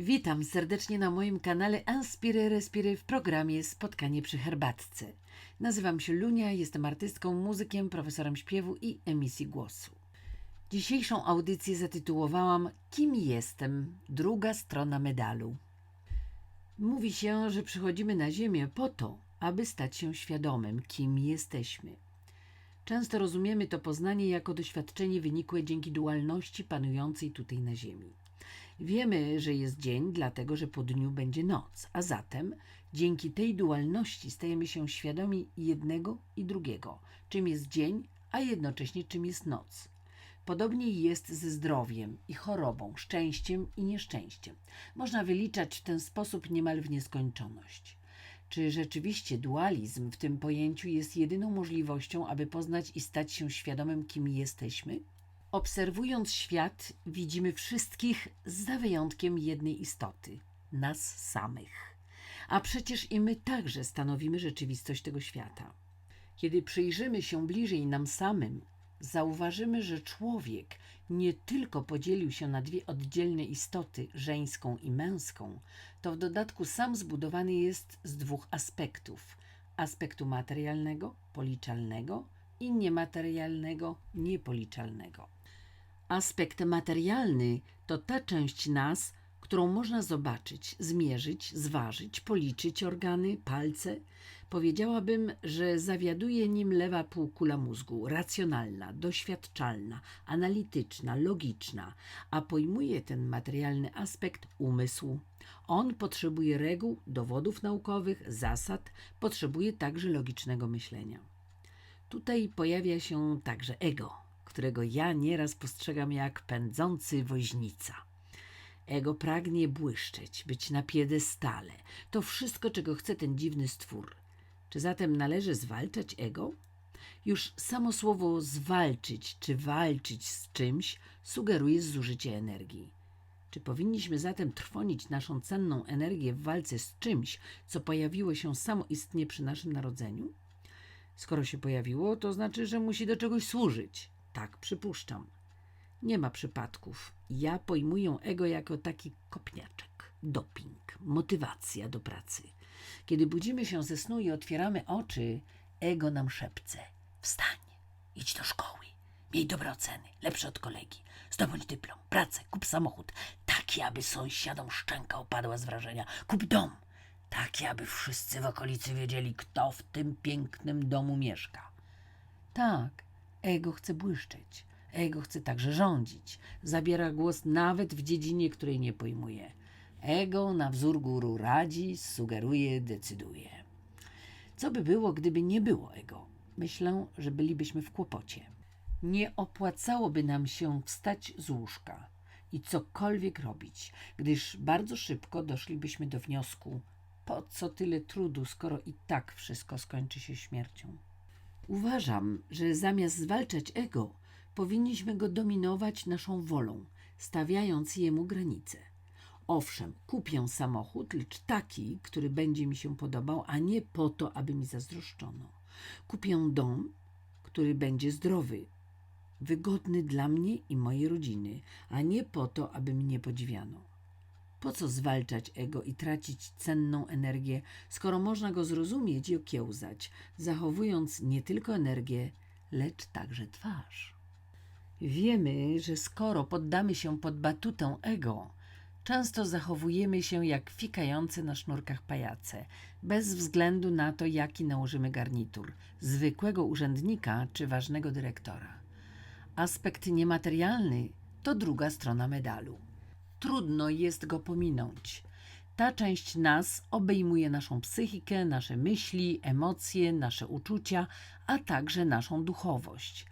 Witam serdecznie na moim kanale Inspire Respire w programie Spotkanie przy herbatce. Nazywam się Lunia, jestem artystką, muzykiem, profesorem śpiewu i emisji głosu. Dzisiejszą audycję zatytułowałam Kim jestem? Druga strona medalu. Mówi się, że przychodzimy na Ziemię po to, aby stać się świadomym, kim jesteśmy. Często rozumiemy to poznanie jako doświadczenie wynikłe dzięki dualności panującej tutaj na Ziemi. Wiemy, że jest dzień, dlatego że po dniu będzie noc, a zatem dzięki tej dualności stajemy się świadomi jednego i drugiego, czym jest dzień, a jednocześnie czym jest noc. Podobnie jest ze zdrowiem i chorobą, szczęściem i nieszczęściem. Można wyliczać w ten sposób niemal w nieskończoność. Czy rzeczywiście dualizm w tym pojęciu jest jedyną możliwością, aby poznać i stać się świadomym, kim jesteśmy? Obserwując świat, widzimy wszystkich za wyjątkiem jednej istoty nas samych. A przecież i my także stanowimy rzeczywistość tego świata. Kiedy przyjrzymy się bliżej nam samym, zauważymy, że człowiek nie tylko podzielił się na dwie oddzielne istoty, żeńską i męską, to w dodatku sam zbudowany jest z dwóch aspektów: aspektu materialnego, policzalnego i niematerialnego, niepoliczalnego. Aspekt materialny to ta część nas, którą można zobaczyć, zmierzyć, zważyć, policzyć organy, palce. Powiedziałabym, że zawiaduje nim lewa półkula mózgu, racjonalna, doświadczalna, analityczna, logiczna, a pojmuje ten materialny aspekt umysł. On potrzebuje reguł, dowodów naukowych, zasad, potrzebuje także logicznego myślenia. Tutaj pojawia się także ego, którego ja nieraz postrzegam jak pędzący woźnica. Ego pragnie błyszczeć, być na piedestale. To wszystko, czego chce ten dziwny stwór. Czy zatem należy zwalczać ego? Już samo słowo zwalczyć czy walczyć z czymś sugeruje zużycie energii. Czy powinniśmy zatem trwonić naszą cenną energię w walce z czymś, co pojawiło się samoistnie przy naszym narodzeniu? Skoro się pojawiło, to znaczy, że musi do czegoś służyć. Tak przypuszczam. Nie ma przypadków. Ja pojmuję ego jako taki kopniaczek, doping, motywacja do pracy. Kiedy budzimy się ze snu i otwieramy oczy, ego nam szepce: Wstań, idź do szkoły, miej dobre oceny, lepsze od kolegi, zdobądź dyplom, pracę, kup samochód, taki aby sąsiadom szczęka opadła z wrażenia, kup dom, taki aby wszyscy w okolicy wiedzieli, kto w tym pięknym domu mieszka. Tak, ego chce błyszczeć. Ego chce także rządzić. Zabiera głos nawet w dziedzinie, której nie pojmuje. Ego na wzór guru radzi, sugeruje, decyduje. Co by było, gdyby nie było ego? Myślę, że bylibyśmy w kłopocie. Nie opłacałoby nam się wstać z łóżka i cokolwiek robić, gdyż bardzo szybko doszlibyśmy do wniosku, po co tyle trudu, skoro i tak wszystko skończy się śmiercią. Uważam, że zamiast zwalczać ego, powinniśmy go dominować naszą wolą, stawiając jemu granice. Owszem, kupię samochód, lecz taki, który będzie mi się podobał, a nie po to, aby mi zazdroszczono. Kupię dom, który będzie zdrowy, wygodny dla mnie i mojej rodziny, a nie po to, aby mnie podziwiano. Po co zwalczać ego i tracić cenną energię, skoro można go zrozumieć i okiełzać, zachowując nie tylko energię, lecz także twarz? Wiemy, że skoro poddamy się pod batutę ego, często zachowujemy się jak fikające na sznurkach pajace, bez względu na to, jaki nałożymy garnitur zwykłego urzędnika czy ważnego dyrektora. Aspekt niematerialny to druga strona medalu. Trudno jest go pominąć. Ta część nas obejmuje naszą psychikę, nasze myśli, emocje, nasze uczucia, a także naszą duchowość.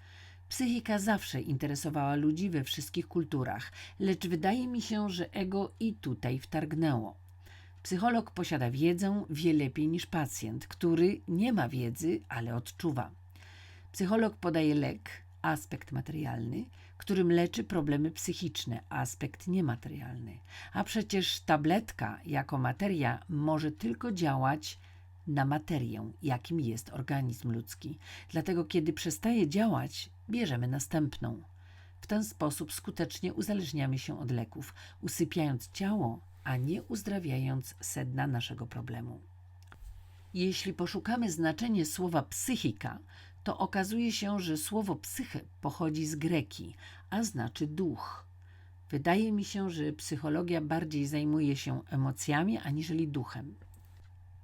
Psychika zawsze interesowała ludzi we wszystkich kulturach, lecz wydaje mi się, że ego i tutaj wtargnęło. Psycholog posiada wiedzę wie lepiej niż pacjent, który nie ma wiedzy, ale odczuwa. Psycholog podaje lek, aspekt materialny, którym leczy problemy psychiczne, aspekt niematerialny. A przecież tabletka jako materia może tylko działać na materię, jakim jest organizm ludzki. Dlatego, kiedy przestaje działać, bierzemy następną. W ten sposób skutecznie uzależniamy się od leków, usypiając ciało, a nie uzdrawiając sedna naszego problemu. Jeśli poszukamy znaczenia słowa psychika, to okazuje się, że słowo psyche pochodzi z greki, a znaczy duch. Wydaje mi się, że psychologia bardziej zajmuje się emocjami aniżeli duchem.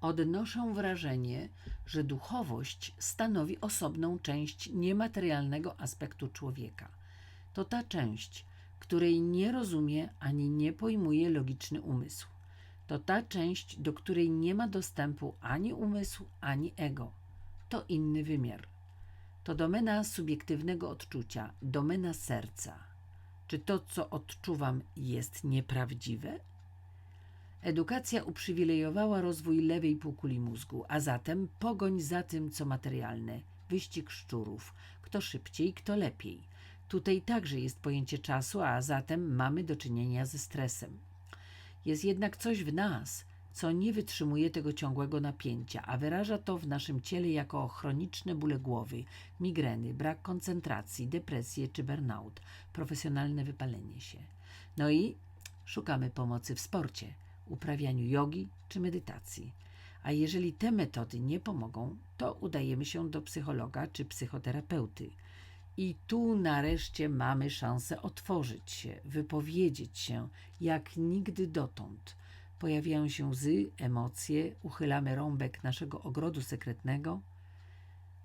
Odnoszę wrażenie, że duchowość stanowi osobną część niematerialnego aspektu człowieka. To ta część, której nie rozumie ani nie pojmuje logiczny umysł. To ta część, do której nie ma dostępu ani umysł, ani ego. To inny wymiar. To domena subiektywnego odczucia, domena serca. Czy to, co odczuwam, jest nieprawdziwe? Edukacja uprzywilejowała rozwój lewej półkuli mózgu, a zatem pogoń za tym, co materialne, wyścig szczurów, kto szybciej, kto lepiej. Tutaj także jest pojęcie czasu, a zatem mamy do czynienia ze stresem. Jest jednak coś w nas, co nie wytrzymuje tego ciągłego napięcia, a wyraża to w naszym ciele jako chroniczne bóle głowy, migreny, brak koncentracji, depresję czy burnout, profesjonalne wypalenie się. No i szukamy pomocy w sporcie, uprawianiu jogi czy medytacji. A jeżeli te metody nie pomogą, to udajemy się do psychologa czy psychoterapeuty. I tu nareszcie mamy szansę otworzyć się, wypowiedzieć się jak nigdy dotąd. Pojawiają się łzy, emocje, uchylamy rąbek naszego ogrodu sekretnego.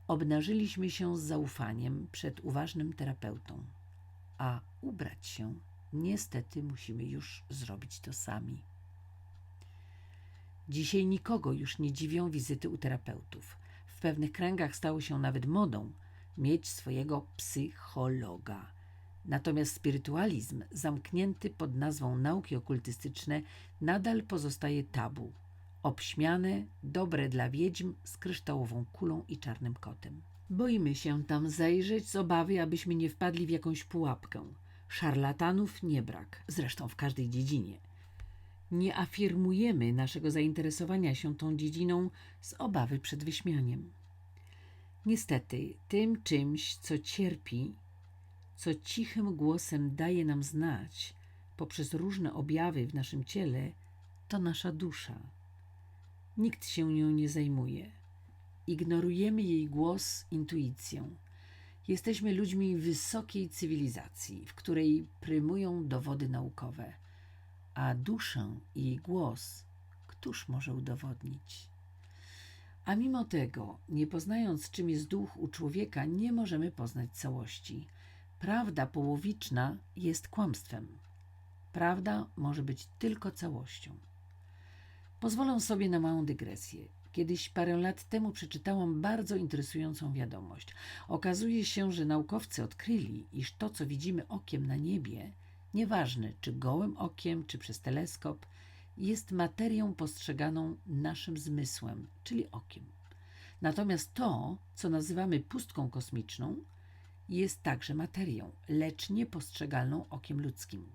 Obnażyliśmy się z zaufaniem przed uważnym terapeutą, a ubrać się niestety musimy już zrobić to sami. Dzisiaj nikogo już nie dziwią wizyty u terapeutów. W pewnych kręgach stało się nawet modą mieć swojego psychologa. Natomiast spirytualizm, zamknięty pod nazwą nauki okultystyczne, nadal pozostaje tabu. Obśmiane, dobre dla wiedźm z kryształową kulą i czarnym kotem. Boimy się tam zajrzeć z obawy, abyśmy nie wpadli w jakąś pułapkę. Szarlatanów nie brak, zresztą w każdej dziedzinie. Nie afirmujemy naszego zainteresowania się tą dziedziną z obawy przed wyśmianiem. Niestety, tym czymś, co cierpi, co cichym głosem daje nam znać poprzez różne objawy w naszym ciele, to nasza dusza. Nikt się nią nie zajmuje. Ignorujemy jej głos intuicją. Jesteśmy ludźmi wysokiej cywilizacji, w której prymują dowody naukowe, a duszę i jej głos któż może udowodnić? A mimo tego, nie poznając czym jest duch u człowieka, nie możemy poznać całości. Prawda połowiczna jest kłamstwem. Prawda może być tylko całością. Pozwolę sobie na małą dygresję. Kiedyś parę lat temu przeczytałam bardzo interesującą wiadomość. Okazuje się, że naukowcy odkryli, iż to, co widzimy okiem na niebie, nieważne czy gołym okiem, czy przez teleskop, jest materią postrzeganą naszym zmysłem, czyli okiem. Natomiast to, co nazywamy pustką kosmiczną, jest także materią, lecz niepostrzegalną okiem ludzkim,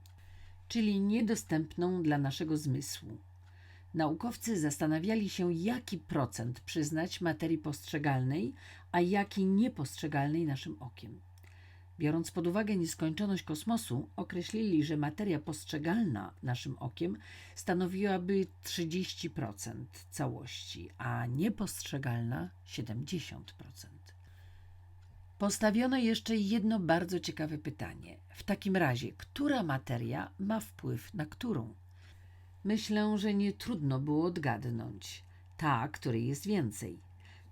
czyli niedostępną dla naszego zmysłu. Naukowcy zastanawiali się, jaki procent przyznać materii postrzegalnej, a jaki niepostrzegalnej naszym okiem. Biorąc pod uwagę nieskończoność kosmosu, określili, że materia postrzegalna naszym okiem stanowiłaby 30% całości, a niepostrzegalna 70%. Postawiono jeszcze jedno bardzo ciekawe pytanie. W takim razie, która materia ma wpływ na którą? Myślę, że nie trudno było odgadnąć. Ta, której jest więcej.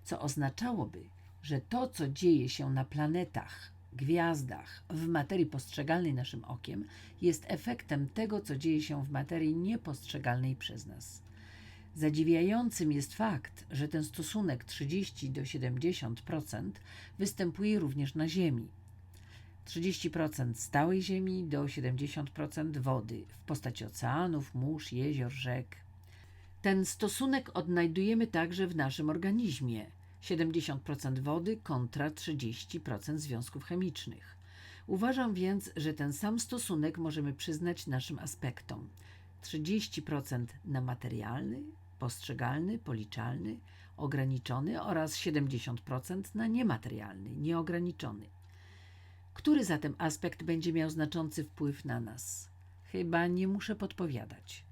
Co oznaczałoby, że to, co dzieje się na planetach, gwiazdach, w materii postrzegalnej naszym okiem, jest efektem tego, co dzieje się w materii niepostrzegalnej przez nas. Zadziwiającym jest fakt, że ten stosunek 30 do 70% występuje również na Ziemi. 30% stałej ziemi do 70% wody w postaci oceanów, mórz, jezior, rzek. Ten stosunek odnajdujemy także w naszym organizmie. 70% wody kontra 30% związków chemicznych. Uważam więc, że ten sam stosunek możemy przyznać naszym aspektom. 30% na materialny, postrzegalny, policzalny, ograniczony oraz 70% na niematerialny, nieograniczony. Który zatem aspekt będzie miał znaczący wpływ na nas? Chyba nie muszę podpowiadać.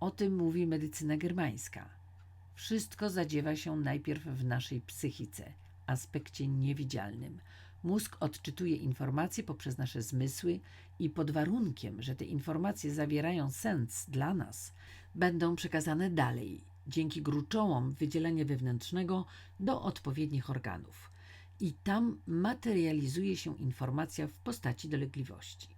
O tym mówi medycyna germańska. Wszystko zadziewa się najpierw w naszej psychice, aspekcie niewidzialnym. Mózg odczytuje informacje poprzez nasze zmysły i pod warunkiem, że te informacje zawierają sens dla nas, będą przekazane dalej dzięki gruczołom wydzielenia wewnętrznego do odpowiednich organów. I tam materializuje się informacja w postaci dolegliwości.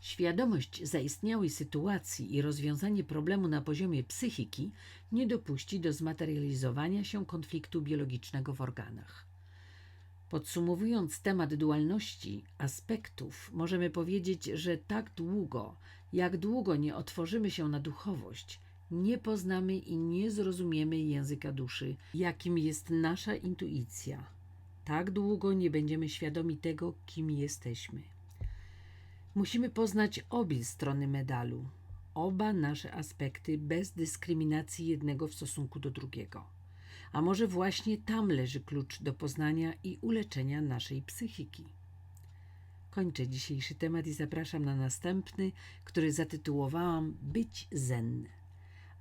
Świadomość zaistniałej sytuacji i rozwiązanie problemu na poziomie psychiki nie dopuści do zmaterializowania się konfliktu biologicznego w organach. Podsumowując temat dualności aspektów, możemy powiedzieć, że tak długo, jak długo nie otworzymy się na duchowość, nie poznamy i nie zrozumiemy języka duszy, jakim jest nasza intuicja. Tak długo nie będziemy świadomi tego, kim jesteśmy. Musimy poznać obie strony medalu, oba nasze aspekty bez dyskryminacji jednego w stosunku do drugiego. A może właśnie tam leży klucz do poznania i uleczenia naszej psychiki. Kończę dzisiejszy temat i zapraszam na następny, który zatytułowałam Być zen.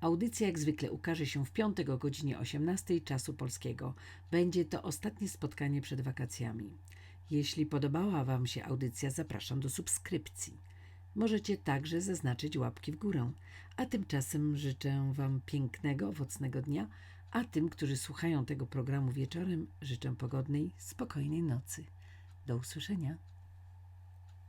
Audycja jak zwykle ukaże się w piątek o godzinie 18 czasu polskiego. Będzie to ostatnie spotkanie przed wakacjami. Jeśli podobała Wam się audycja, zapraszam do subskrypcji. Możecie także zaznaczyć łapki w górę. A tymczasem życzę Wam pięknego, owocnego dnia, a tym, którzy słuchają tego programu wieczorem, życzę pogodnej, spokojnej nocy. Do usłyszenia.